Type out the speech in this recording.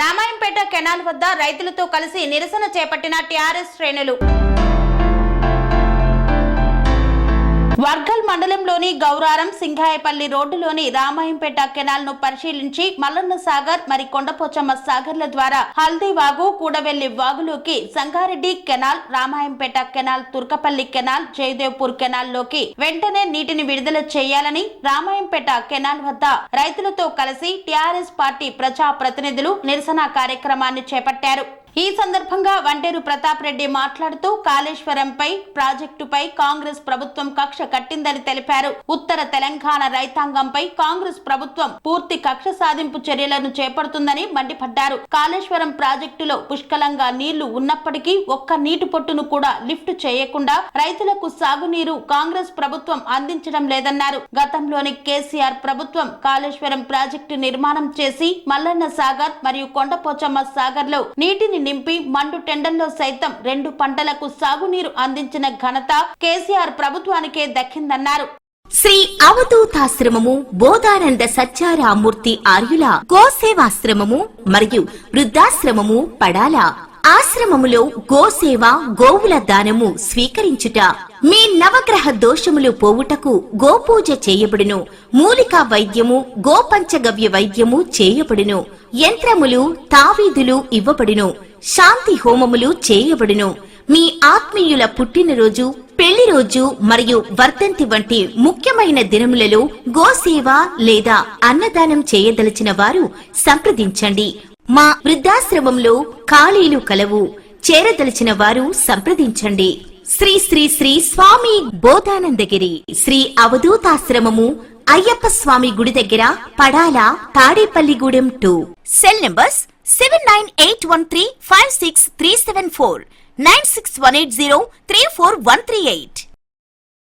Ramayampet canal వద్ద రైతులతో కలిసి నిరసన చేపట్టిన టీఆర్ఎస్ శ్రేణులు. మండలంలోని గౌరారం సింగాయపల్లి రోడ్డులోని రామాయంపేట కెనాల్ను పరిశీలించి మల్లన్న సాగర్ మరి కొండపోచమ్మ సాగర్ల ద్వారా Haldivagu Kudavelli వాగులోకి Sangareddy canal Ramayampet canal Turkapalli canal Jayadevpur కెనాల్లోకి వెంటనే నీటిని విడుదల చేయాలని రామాయంపేట కెనాల్ వద్ద రైతులతో కలిసి టీఆర్ఎస్ పార్టీ ప్రజా ప్రతినిధులు నిరసన కార్యక్రమాన్ని చేపట్టారు. ఈ సందర్భంగా వంటేరు ప్రతాప్ రెడ్డి మాట్లాడుతూ కాళేశ్వరంపై ప్రాజెక్టుపై కాంగ్రెస్ ప్రభుత్వం కక్ష కట్టిందని తెలిపారు. ఉత్తర తెలంగాణ రైతాంగంపై కాంగ్రెస్ ప్రభుత్వం పూర్తి కక్ష సాధింపు చర్యలను చేపడుతుందని మండిపడ్డారు. కాళేశ్వరం ప్రాజెక్టులో పుష్కలంగా నీళ్ళు ఉన్నప్పటికీ ఒక్క నీటి పొట్టును కూడా లిఫ్ట్ చేయకుండా రైతులకు సాగునీరు కాంగ్రెస్ ప్రభుత్వం అందించడం లేదన్నారు. గతంలోని కేసీఆర్ ప్రభుత్వం కాళేశ్వరం ప్రాజెక్టు నిర్మాణం చేసి మల్లన్న సాగర్ మరియు కొండపోచమ్మ సాగర్లో నీటిని నింపి మండు టెండల్లో సైతం రెండు పంటలకు సాగునీరు అందించిన ఘనత కేసీఆర్ ప్రభుత్వానికే దక్కిందన్నారు. శ్రీ అవధూతాశ్రమము బోధానంద సత్యారామూర్తి ఆర్యుల గోసేవాశ్రమము మరియు వృద్ధాశ్రమము పడాల. ఆశ్రమములో గోసేవ గోవుల దానము స్వీకరించుట. మీ నవగ్రహ దోషములు పోవుటకు గోపూజ చేయబడును. మూలికా వైద్యము గోపంచగవ్య వైద్యము చేయబడును. యంత్రములు తావీదులు ఇవ్వబడును. శాంతి హోమములు చేయబడును. మీ ఆత్మీయుల పుట్టినరోజు పెళ్ళి రోజు మరియు వర్ధంతి వంటి ముఖ్యమైన దినములలో గోసేవ లేదా అన్నదానం చేయదలిచిన వారు సంప్రదించండి. మా వృద్ధాశ్రమంలో ఖాళీలు కలవు. చేరదలిచిన వారు సంప్రదించండి. శ్రీ శ్రీ శ్రీ స్వామి బోధానందగిరి శ్రీ అవధూతాశ్రమము అయ్యప్ప స్వామి గుడి దగ్గర Padala Tadepalligudem two cell numbers seven nine eight one three five six three seven four nine six one eight zero three four one three eight